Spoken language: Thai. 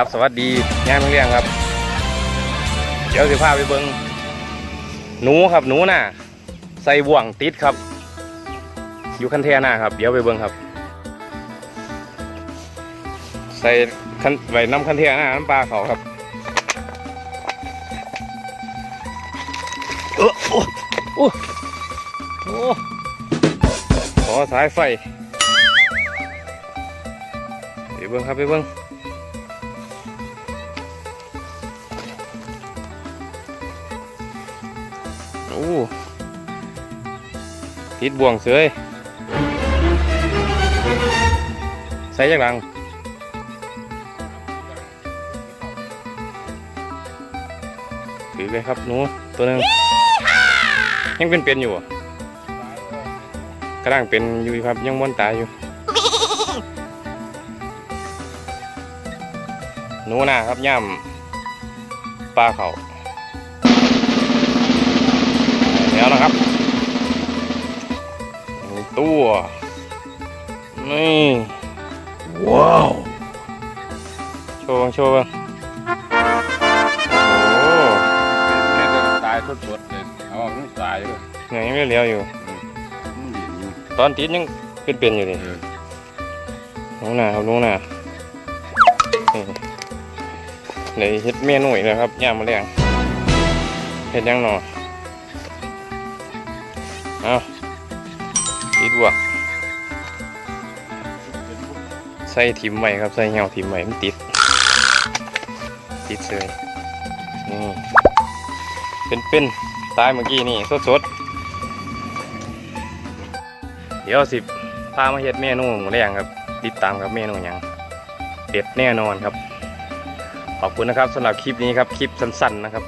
ครับ สวัสดีงานโรงเรียนครับ เดี๋ยวสิพาไปเบิงหนูครับหนูน่ะ ใส่บ่วงติดครับ อยู่คันเทน่าครับ เดี๋ยวไปเบิงครับ ใส่คันไว้น้ำคันเทน่าน้ำปลาเขาครับเออโอ้โอ้โอ้ขอสายไฟไปเบิ้งครับไปเบิ้ง โอ้ติดบ่วงเสยใส่จากหลังถือเลยครับหนูตัวหนึงยังเป็นเป็นอยู่กระด้างเป็นอยู่ครับยังม้วนตายอยู่หนูนาครับย่ำปลาเขา ตัว นี่ ว้าว โชว์บ้างโชว์บ้างโอ้แค่จะตายสดๆเลยเอาออกมันตายเลยเหนื่อยยังไม่เลี้ยวอยู่มันดีอยู่ตอนติดยังเป็นเป็นอยู่เลยเออน้องหนาครับน้องหนานี่เลยเฮ็ดเมนูอีกแล้วครับย่ามมาเลี้ยงเฮ็ดยังหนอเอา ติดบวกใส่ทิมไว้ครับ ใส่เหี่ยวทิมไว้มันติด ติดเลยนี่เป็นเป็นตายเมื่อกี้นี่สดสดๆเดี๋ยวสิพามาเฮ็ดเมนูหมูแรงครับ ติดตามกับเมนูหยังเด็ดแน่นอนครับ ขอบคุณนะครับสำหรับคลิปนี้ครับ คลิปสั้นๆนะครับ